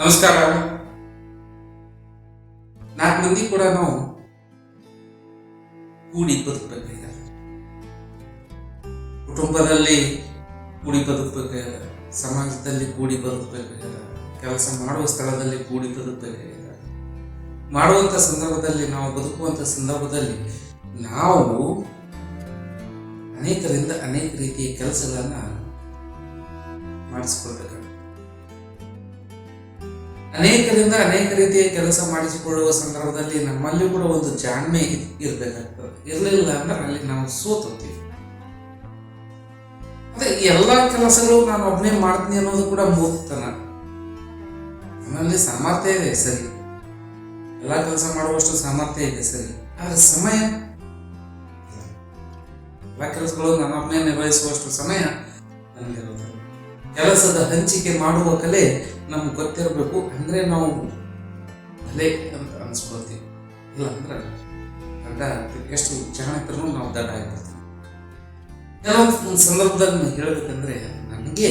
ನಮಸ್ಕಾರ ನಾಲ್ಕು ಮಂದಿ ಕೂಡ ನಾವು ಕೂಡಿ ಬದುಕಬೇಕಾಗಿದೆ. ಕುಟುಂಬದಲ್ಲಿ ಕೂಡಿ ಬದುಕಬೇಕಾಗಿದೆ. ಸಮಾಜದಲ್ಲಿ ಕೂಡಿ ಬದುಕಬೇಕಾಗಿದೆ. ಕೆಲಸ ಮಾಡುವ ಸ್ಥಳದಲ್ಲಿ ಕೂಡಿ ಬದುಕಬೇಕಾಗಿದೆ. ಮಾಡುವಂಥ ಸಂದರ್ಭದಲ್ಲಿ, ನಾವು ಬದುಕುವಂಥ ಸಂದರ್ಭದಲ್ಲಿ ನಾವು ಅನೇಕರಿಂದ ಅನೇಕ ರೀತಿಯ ಕೆಲಸಗಳನ್ನು ಮಾಡಿಸ್ಕೊಳ್ಬೇಕಾಗುತ್ತೆ ಅನೇಕರಿಂದ ಅನೇಕ ರೀತಿಯ ಕೆಲಸ ಮಾಡಿಸಿಕೊಳ್ಳುವ ಸಂದರ್ಭದಲ್ಲಿ ನಮ್ಮಲ್ಲಿ ಕೂಡ ಒಂದು ಜಾಣ್ಮೆ ಇರಬೇಕಾಗ್ತದೆ. ಇರಲಿಲ್ಲ ಅಂದ್ರೆ ಅಲ್ಲಿ ನಾವು ಸೋತೋತೀವಿ ಅದೇ ಎಲ್ಲ ಕೆಲಸಗಳು ನಾನು ಒಬ್ಬನೇ ಮಾಡ್ತೀನಿ ಅನ್ನೋದು ಕೂಡ ಮೂರ್ತನ. ನನ್ನಲ್ಲಿ ಸಾಮರ್ಥ್ಯ ಇದೆ ಸರಿ. ಎಲ್ಲ ಕೆಲಸ ಮಾಡುವಷ್ಟು ಸಾಮರ್ಥ್ಯ ಇದೆ ಸರಿ. ಆದ್ರೆ ಸಮಯ. ಎಲ್ಲ ಕೆಲಸಗಳು ನನ್ನೊಬ್ಬನೇ ನಿರ್ವಹಿಸುವಷ್ಟು ಸಮಯ ನನಗಿರೋದಿಲ್ಲ ಕೆಲಸದ ಹಂಚಿಕೆ ಮಾಡುವ ಕಲೆ ನಮ್ಗೆ ಗೊತ್ತಿರಬೇಕು. ಅಂದ್ರೆ ನಾವು ಕಲೆ ಅಂತ ಅನ್ಸ್ಕೊಳ್ತೀವಿ. ಇಲ್ಲ ಅಂದ್ರೆ ದಡ್ಡ ಎಷ್ಟು ಚಾಣಕ್ಯರು ನಾವು ದಡ್ಡ ಆಗ್ಬಿಡ್ತೀವಿ ಕೆಲವೊಂದು ಸಂದರ್ಭದಲ್ಲಿ ನಾನು ಹೇಳ್ಬೇಕಂದ್ರೆ ನನಗೆ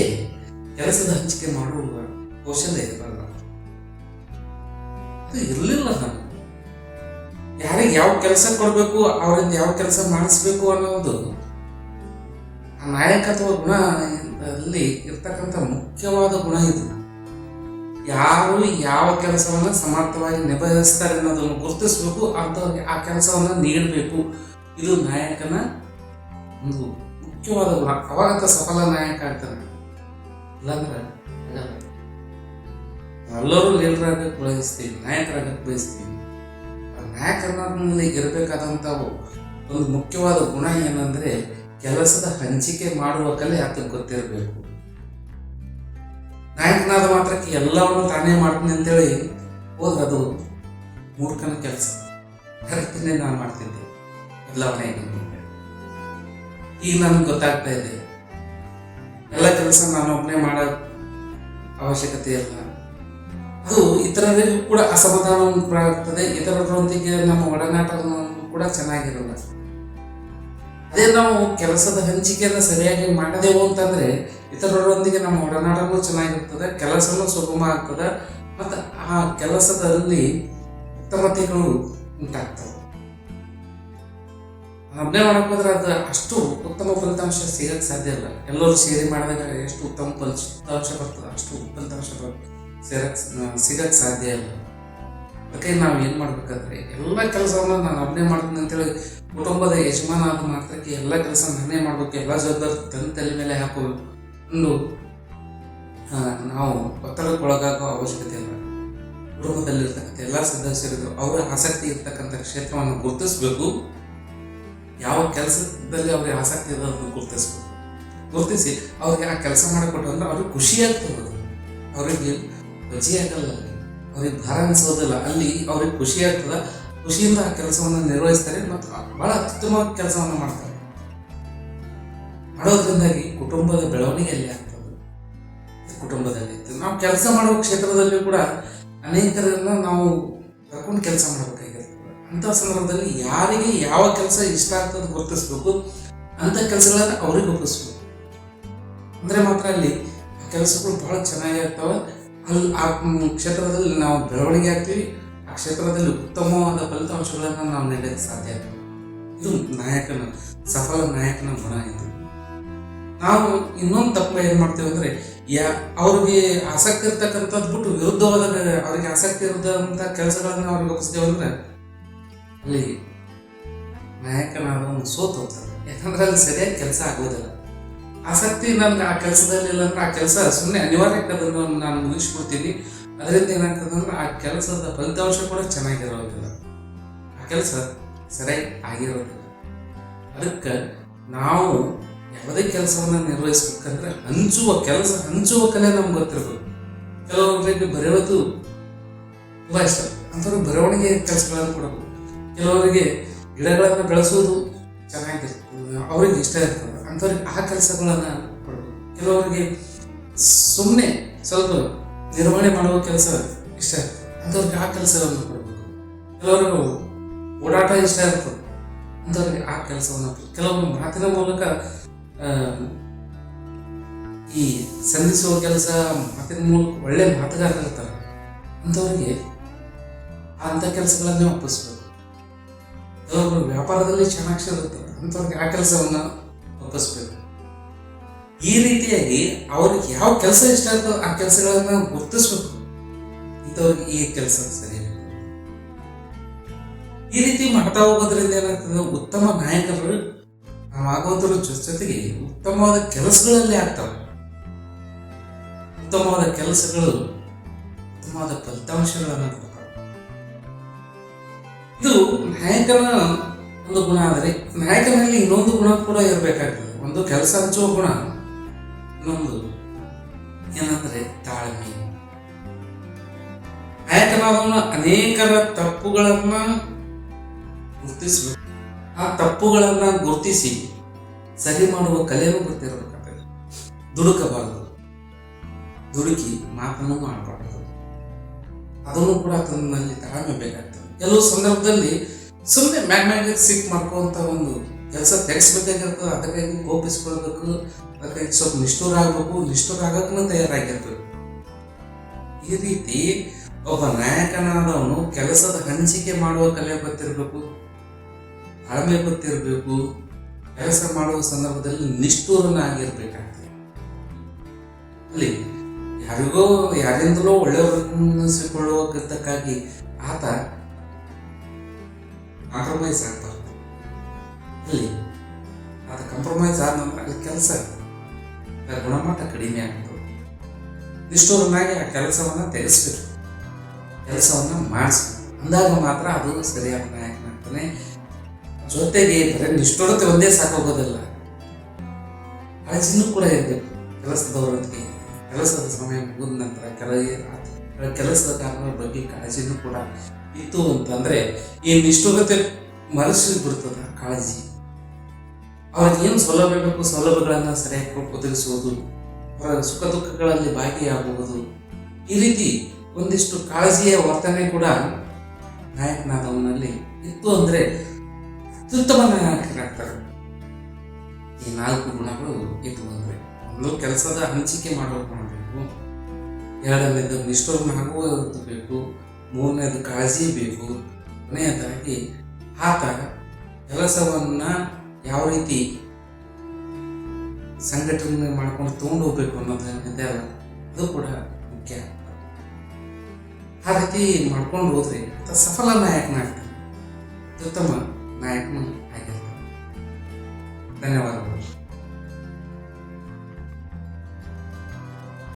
ಕೆಲಸದ ಹಂಚಿಕೆ ಮಾಡುವ ಕೌಶಲ್ಯ ಇರಲ್ಲ. ಅದು ಇರಲಿಲ್ಲ ನಾನು ಯಾರಿಗೆ ಯಾವ ಕೆಲಸ ಕೊಡಬೇಕು, ಅವರಿಂದ ಯಾವ ಕೆಲಸ ಮಾಡಿಸ್ಬೇಕು ಅನ್ನೋದು ಆ ನಾಯಕತ್ವ ಗುಣ ಅಲ್ಲಿ ಇರ್ತಕ್ಕಂಥ ಮುಖ್ಯವಾದ ಗುಣ ಇದು. ಯಾರು ಯಾವ ಕೆಲಸವನ್ನು ಸಮರ್ಥವಾಗಿ ನಿಭಾಯಿಸ್ತಾರೆ ಅನ್ನೋದನ್ನು ಗುರುತಿಸಬೇಕು, ಅಂಥವ್ರಿಗೆ ಆ ಕೆಲಸವನ್ನ ನೀಡಬೇಕು. ಇದು ನಾಯಕನ ಒಂದು ಮುಖ್ಯವಾದ ಗುಣ. ಅವಾಗಂತ ಸಫಲ ನಾಯಕ ಆಗ್ತಾನೆ ಇಲ್ಲಾಂದ್ರೆ ಎಲ್ಲರೂ ಲೀಡರಾಗಕ್ಕೆ ಬಯಸ್ತೀವಿ ನಾಯಕರಾಗಕ್ಕೆ ಬಯಸ್ತೀವಿ. ನಾಯಕರಲ್ಲಿ ಇರಬೇಕಾದಂಥ ಒಂದು ಮುಖ್ಯವಾದ ಗುಣ ಏನಂದ್ರೆ ಕೆಲಸದ ಹಂಚಿಕೆ ಮಾಡುವ ಕಲೆ ಆತನಿಗೆ ಗೊತ್ತಿರಬೇಕು. ನಾಯಕನಾದ ಮಾತ್ರಕ್ಕೆ ಎಲ್ಲವನ್ನು ತಾನೇ ಮಾಡ್ತೀನಿ ಅಂತೇಳಿ ಹೋದ್ರೆ ಅದು ಮೂರ್ಖನ ಕೆಲಸ. ಕರೆಕ್ಟನ್ನೇ ನಾನು ಮಾಡ್ತಿದ್ದೆ. ಎಲ್ಲವನ್ನೇ ಈಗ ನನಗೆ ಗೊತ್ತಾಗ್ತಾ ಇದೆ. ಎಲ್ಲ ಕೆಲಸ ನಾನು ಒಬ್ಬನೇ ಮಾಡೋ ಅವಶ್ಯಕತೆ ಇಲ್ಲ. ಅದು ಇತರರಿಗೂ ಕೂಡ ಅಸಮಾಧಾನ ಉಂಟಾಗ್ತದೆ ಇತರರೊಂದಿಗೆ ನಮ್ಮ ಒಡನಾಟವನ್ನು ಕೂಡ ಚೆನ್ನಾಗಿರಲ್ಲ. ಅದೇ ನಾವು ಕೆಲಸದ ಹಂಚಿಕೆಯನ್ನು ಸರಿಯಾಗಿ ಮಾಡದೆವು ಅಂತಂದ್ರೆ ಇತರರೊಂದಿಗೆ ನಮ್ಮ ಒಡನಾಟನೂ ಚೆನ್ನಾಗಿರ್ತದೆ ಕೆಲಸವೂ ಸುಗಮ ಆಗ್ತದೆ, ಮತ್ತು ಆ ಕೆಲಸದಲ್ಲಿ ಉತ್ತಮತೆಗಳು ಉಂಟಾಗ್ತವೆ. ಒಬ್ಬನೇ ಮಾಡಕ್ಕೆ ಹೋದ್ರೆ ಅದು ಅಷ್ಟು ಉತ್ತಮ ಫಲಿತಾಂಶ ಸಿಗಕ್ಕೆ ಸಾಧ್ಯ ಇಲ್ಲ. ಎಲ್ಲರೂ ಸೇರಿ ಮಾಡಿದಾಗ ಎಷ್ಟು ಉತ್ತಮ ಫಲಿತಾಂಶ ಬರ್ತದೆ, ಅಷ್ಟು ಫಲಿತಾಂಶ ಸೇರಕ್ಕೆ ಸಿಗಕ್ಕೆ ಸಾಧ್ಯ ಇಲ್ಲ. ಅದಕ್ಕೆ ನಾವು ಏನು ಮಾಡ್ಬೇಕಾದ್ರೆ ಎಲ್ಲ ಕೆಲಸವನ್ನು ನಾನು ಒಬ್ಬನೇ ಮಾಡ್ತೀನಿ ಅಂತೇಳಿ ಕುಟುಂಬದ ಯಜಮಾನ ಆದ ಮಾತ್ರಕ್ಕೆ ಎಲ್ಲ ಕೆಲಸ ನಾನೇ ಮಾಡಬೇಕು, ಎಲ್ಲ ಜವಾಬ್ದಾರಿ ತನ್ನ ತಲೆ ಮೇಲೆ ಹಾಕೋಬೇಕು ಒಂದು ನಾವು ಒತ್ತಡಕ್ಕೊಳಗಾಗೋ ಅವಶ್ಯಕತೆ ಇಲ್ಲ. ಕುಟುಂಬದಲ್ಲಿರ್ತಕ್ಕಂಥ ಎಲ್ಲ ಸದಸ್ಯರಿದ್ರು ಅವರ ಆಸಕ್ತಿ ಇರ್ತಕ್ಕಂಥ ಕ್ಷೇತ್ರವನ್ನು ಗುರುತಿಸಬೇಕು. ಯಾವ ಕೆಲಸದಲ್ಲಿ ಅವ್ರಿಗೆ ಆಸಕ್ತಿ ಇದೆ ಅದನ್ನು ಗುರುತಿಸ್ಬೇಕು. ಗುರುತಿಸಿ ಅವ್ರಿಗೆ ಆ ಕೆಲಸ ಮಾಡಿಕೊಟ್ಟು ಅಂದ್ರೆ ಅವ್ರಿಗೆ ಖುಷಿ ಆಗ್ತದೆ ಅದು. ಅವರಿಗೆ ವಜಿ ಆಗಲ್ಲ ಅವ್ರಿಗೆ ಭಾರ ಅನಿಸೋದಿಲ್ಲ. ಅಲ್ಲಿ ಅವ್ರಿಗೆ ಖುಷಿ ಆಗ್ತದೆ. ಖುಷಿಯಿಂದ ಆ ಕೆಲಸವನ್ನು ನಿರ್ವಹಿಸ್ತಾರೆ ಮತ್ತು ಬಹಳ ಅತ್ಯುತ್ತಮ ಕೆಲಸವನ್ನು ಮಾಡ್ತಾರೆ. ಮಾಡೋದ್ರಿಂದಾಗಿ ಕುಟುಂಬದ ಬೆಳವಣಿಗೆಯಲ್ಲಿ ಆಗ್ತದೆ? ಕುಟುಂಬದಲ್ಲಿ ನಾವು ಕೆಲಸ ಮಾಡುವ ಕ್ಷೇತ್ರದಲ್ಲಿ ಕೂಡ ಅನೇಕರನ್ನ ನಾವು ಕರ್ಕೊಂಡು ಕೆಲಸ ಮಾಡಬೇಕಾಗಿರ್ತದೆ. ಅಂಥ ಸಂದರ್ಭದಲ್ಲಿ ಯಾರಿಗೆ ಯಾವ ಕೆಲಸ ಇಷ್ಟ ಆಗ್ತದೆ ಗುರುತಿಸ್ಬೇಕು? ಅಂಥ ಕೆಲಸಗಳನ್ನ ಅವ್ರಿಗೆ ಒಪ್ಪಿಸ್ಬೇಕು. ಅಂದ್ರೆ ಮಾತ್ರ ಅಲ್ಲಿ ಕೆಲಸಗಳು ಬಹಳ ಚೆನ್ನಾಗಿ ಆಗ್ತವೆ. ಅಲ್ಲಿ ಆ ಕ್ಷೇತ್ರದಲ್ಲಿ ನಾವು ಬೆಳವಣಿಗೆ ಆಗ್ತೀವಿ. ಆ ಕ್ಷೇತ್ರದಲ್ಲಿ ಉತ್ತಮವಾದ ಫಲಿತಾಂಶಗಳನ್ನು ನಾವು ನೀಡಕ್ಕೆ ಸಾಧ್ಯ ಆಗ್ತದೆ. ಇದು ನಾಯಕನ, ಸಫಲ ನಾಯಕನ ಗುಣ ಇದು. ನಾವು ಇನ್ನೊಂದು ತಪ್ಪು ಏನು ಮಾಡ್ತೇವೆ ಅಂದರೆ, ಯಾ, ಅವ್ರಿಗೆ ಆಸಕ್ತಿ ಇರ್ತಕ್ಕಂಥದ್ದು ಬಿಟ್ಟು ವಿರುದ್ಧವಾದ ಅವ್ರಿಗೆ ಆಸಕ್ತಿ ಇರದಂಥ ಕೆಲಸಗಳನ್ನ ಅವ್ರಿಗೆ ಒಪ್ಪಿಸ್ತೇವೆ ಅಂದ್ರೆ, ಅಲ್ಲಿ ಒಂದು ಸೋತು ಹೋಗ್ತಾರೆ ಯಾಕಂದ್ರೆ ಅಲ್ಲಿ ಸರಿಯಾಗಿ ಕೆಲಸ ಆಗೋದಿಲ್ಲ. ಆಸಕ್ತಿ ನನ್ಗೆ ಆ ಕೆಲಸದಲ್ಲಿ ಇಲ್ಲ ಅಂದ್ರೆ ಆ ಕೆಲಸ ಸುಮ್ಮನೆ ಅನಿವಾರ್ಯಕ್ಕೆ ಅದನ್ನು ನಾನು ಮುಗಿಸ್ಬಿಡ್ತೀನಿ. ಅದರಿಂದ ಏನಾಗ್ತದಂದ್ರೆ ಆ ಕೆಲಸದ ಫಲಿತಾಂಶ ಕೂಡ ಚೆನ್ನಾಗಿರೋದಿಲ್ಲ ಆ ಕೆಲಸ ಸರಿಯಾಗಿ ಆಗಿರೋದಿಲ್ಲ ಅದಕ್ಕೆ ನಾವು ಯಾವುದೇ ಕೆಲಸವನ್ನು ನಿರ್ವಹಿಸ್ಬೇಕಂದ್ರೆ ಹಂಚುವ ಕೆಲಸ ಹಂಚುವ ಕಲೆ ನಮ್ಗೆ ಗೊತ್ತಿರಬೇಕು. ಕೆಲವೊಬ್ಬರಿಗೆ ಬರೆಯೋದು ತುಂಬ ಇಷ್ಟ. ಅಂಥವ್ರಿಗೆ ಬರವಣಿಗೆ ಕೆಲಸಗಳನ್ನು ಕೊಡಬೇಕು. ಕೆಲವರಿಗೆ ಗಿಡಗಳನ್ನು ಬೆಳೆಸೋದು ಚೆನ್ನಾಗಿರ್ತದೆ ಅವ್ರಿಗೆ ಇಷ್ಟ ಇರ್ತದೆ. ಅಂಥವ್ರಿಗೆ ಆ ಕೆಲಸಗಳನ್ನು ಕೊಡಬೇಕು ಕೆಲವರಿಗೆ ಸುಮ್ಮನೆ ಸ್ವಲ್ಪ ನಿರ್ವಹಣೆ ಮಾಡುವ ಕೆಲಸ ಇಷ್ಟ. ಅಂಥವ್ರಿಗೆ ಆ ಕೆಲಸವನ್ನು ಕೊಡಬೇಕು. ಕೆಲವರು ಓಡಾಟ ಇಷ್ಟ ಇರ್ತದೆ ಅಂಥವ್ರಿಗೆ ಆ ಕೆಲಸವನ್ನು ಕೆಲವೊಂದು ಮಾತಿನ ಮೂಲಕ ಈ ಸಂಧಿಸುವ ಕೆಲಸ, ಮಾತಿನ ಮೂಲಕ ಒಳ್ಳೆ ಮಾತುಗಾರರಿರ್ತಾರೆ ಅಂಥವ್ರಿಗೆ ಅಂಥ ಕೆಲಸಗಳನ್ನೇ ಒಪ್ಪಿಸ್ಬೋದು ಕೆಲವರು ವ್ಯಾಪಾರದಲ್ಲಿ ಚೆನ್ನಾಗಿ ಚೆನ್ನಾಗಿರುತ್ತೆ ಅಂಥವ್ರಿಗೆ ಆ ಕೆಲಸವನ್ನು ಒಪ್ಪಿಸ್ಬೇಕು. ಈ ರೀತಿಯಾಗಿ ಅವ್ರಿಗೆ ಯಾವ ಕೆಲಸ ಇಷ್ಟ ಆಗುತ್ತೋ ಆ ಕೆಲಸಗಳನ್ನ ಗುರುತಿಸ್ಬೇಕು. ಇಂಥವ್ರಿಗೆ ಈ ಕೆಲಸ ಸರಿ ಈ ರೀತಿ ಮಾಡ್ತಾ ಹೋಗೋದ್ರಿಂದ ಏನಾಗ್ತದೆ? ಉತ್ತಮ ನಾಯಕರು ಆಗುವಂತರ ಜೊತೆಗೆ ಉತ್ತಮವಾದ ಕೆಲಸಗಳಲ್ಲಿ ಆಗ್ತವೆ. ಉತ್ತಮವಾದ ಕೆಲಸಗಳು, ಉತ್ತಮವಾದ ಫಲಿತಾಂಶಗಳನ್ನು ಕೊಡ್ತವೆ. ಇದು ನಾಯಕನ ಒಂದು ಗುಣ ಆದರೆ ನಾಯಕನಲ್ಲಿ ಇನ್ನೊಂದು ಗುಣ ಕೂಡ ಇರಬೇಕಾಗ್ತದೆ. ಒಂದು ಕೆಲಸ ಹಚ್ಚುವ ಗುಣ. ಇನ್ನೊಂದು ಏನಂದ್ರೆ ತಾಳ್ಮೆ. ನಾಯಕನಾದವನು ಅನೇಕರ ತಪ್ಪುಗಳನ್ನ ಗುರುತಿಸಬೇಕು. ಆ ತಪ್ಪುಗಳನ್ನ ಗುರುತಿಸಿ ಸರಿ ಮಾಡುವ ಕಲೆಯನ್ನು ಗೊತ್ತಿರಬೇಕಾಗ್ತದೆ. ದುಡುಕಬಾರದು. ದುಡುಕಿ ಮಾತನ್ನು ಮಾಡಬಾರದು. ಅದನ್ನು ಕೂಡ ತನ್ನಲ್ಲಿ ತಾಳ್ಮೆ ಬೇಕಾಗ್ತದೆ. ಕೆಲವು ಸಂದರ್ಭದಲ್ಲಿ ಸುಮ್ಮನೆ ಮ್ಯಾಗ್ ಮ್ಯಾಗ ಸಿಕ್ ಮಾಡ್ಕೊಂತ ಒಂದು ಕೆಲಸ ತೆಗಿಸ್ಬೇಕಾಗಿರ್ತದೆ, ಅದಕ್ಕಾಗಿ ಕೋಪಿಸ್ಕೊಳ್ಬೇಕು ಅದಕ್ಕಾಗಿ ಸ್ವಲ್ಪ ನಿಷ್ಠೂರ ಆಗ್ಬೇಕು ನಿಷ್ಠೂರ ಆಗಕ್ಕೂ ತಯಾರಾಗಿರ್ಬೇಕು ಈ ರೀತಿ ಒಬ್ಬ ನಾಯಕನಾದವನು ಕೆಲಸದ ಹಂಚಿಕೆ ಮಾಡುವ ಕಲೆ ಗೊತ್ತಿರಬೇಕು ತಾಳ್ಮೆ ಗೊತ್ತಿರಬೇಕು, ಕೆಲಸ ಮಾಡುವ ಸಂದರ್ಭದಲ್ಲಿ ನಿಷ್ಠೂರನಾಗಿರ್ಬೇಕಾಗ್ತದೆ. ಅಲ್ಲಿ ಯಾರಿಗೋ, ಯಾರಿಂದಲೋ ಒಳ್ಳೆಯವರನ್ನಿಸಿಕೊಳ್ಳುವುದಕ್ಕಾಗಿ ಆತ ಕಾಂಪ್ರಮೈಸ್ ಆಗ್ತಾರೆ ಅಲ್ಲಿ ಅದು ಕಾಂಪ್ರಮೈಸ್ ಆದ ನಂತರ ಅಲ್ಲಿ ಕೆಲಸ ಗುಣಮಟ್ಟ ಕಡಿಮೆ ಆಗ್ತದೆ ನಿಷ್ಠೂರನಾಗಿ ಆ ಕೆಲಸವನ್ನು ತೆಗೆಸ್ಬೇಕು. ಕೆಲಸವನ್ನು ಮಾಡಿಸ್ಬೇಕು. ಅಂದಾಗ ಮಾತ್ರ ಅದು ಸರಿಯಾದ ನಾಯಕನಾಗ್ತಾನೆ ಜೊತೆಗೆ ಬರೀ ನಿಷ್ಠುರತೆ ಒಂದೇ ಸಾಕಾಗೋದಿಲ್ಲ ಕಾಳಜಿನೂ ಕೂಡ ಇರಬೇಕು. ಕೆಲಸದವರೊಂದಿಗೆ ಕೆಲಸದ ಸಮಯ ಮುಗಿದ ನಂತರ ಕೆಲ ಕೆಲಸದ ಕಾರಣಗಳ ಬಗ್ಗೆ ಕಾಳಜಿನೂ ಕೂಡ ಇತ್ತು ಅಂತಂದ್ರೆ ಈ ನಿಷ್ಠುರತೆ ಮನಸ್ಸಿಗೆ ಬಿಡ್ತದ ಕಾಳಜಿ? ಅವ್ರಿಗೆ ಏನು ಸೌಲಭ್ಯ ಬೇಕು, ಸೌಲಭ್ಯಗಳನ್ನು ಸರಿಯಾಗಿ ಒದಗಿಸುವುದು, ಅವರ ಸುಖ ದುಃಖಗಳಲ್ಲಿ ಭಾಗಿಯಾಗುವುದು, ಈ ರೀತಿ ಒಂದಿಷ್ಟು ಕಾಳಜಿಯ ವರ್ತನೆ ಕೂಡ ನಾಯಕನಾದವನಲ್ಲಿ ಇತ್ತು ಅಂದ್ರೆ ಅತ್ಯುತ್ತಮ ನಾಯಕರಾಗ್ತಾರೆ ಈ ನಾಲ್ಕು ಗುಣಗಳು ಇತ್ತು ಅಂದ್ರೆ ಒಂದು ಕೆಲಸದ ಹಂಚಿಕೆ ಮಾಡಬೇಕು ಎರಡನೇದು ನಿಷ್ಠೂರನಾಗುವುದು ಬೇಕು. ಮೂರನೇದು ಕಾಳಜಿ ಬೇಕು. ಕೊನೆಯದಾಗಿ ಆತ ಕೆಲಸವನ್ನು ಯಾವ ರೀತಿ ಸಂಘಟನೆ ಮಾಡ್ಕೊಂಡು ತಗೊಂಡು ಹೋಗ್ಬೇಕು ಅನ್ನೋದೇನಿದೆ ಅಲ್ಲ ಅದು ಕೂಡ ಮುಖ್ಯ. ಆ ರೀತಿ ಮಾಡ್ಕೊಂಡು ಹೋದ್ರೆ ಆತ ಸಫಲ ನಾಯಕನಾಗ್ತಾನೆ ಅತ್ಯುತ್ತಮ ನಾಯಕನ ಆಗಿರ್ತಾನೆ. ಧನ್ಯವಾದಗಳು.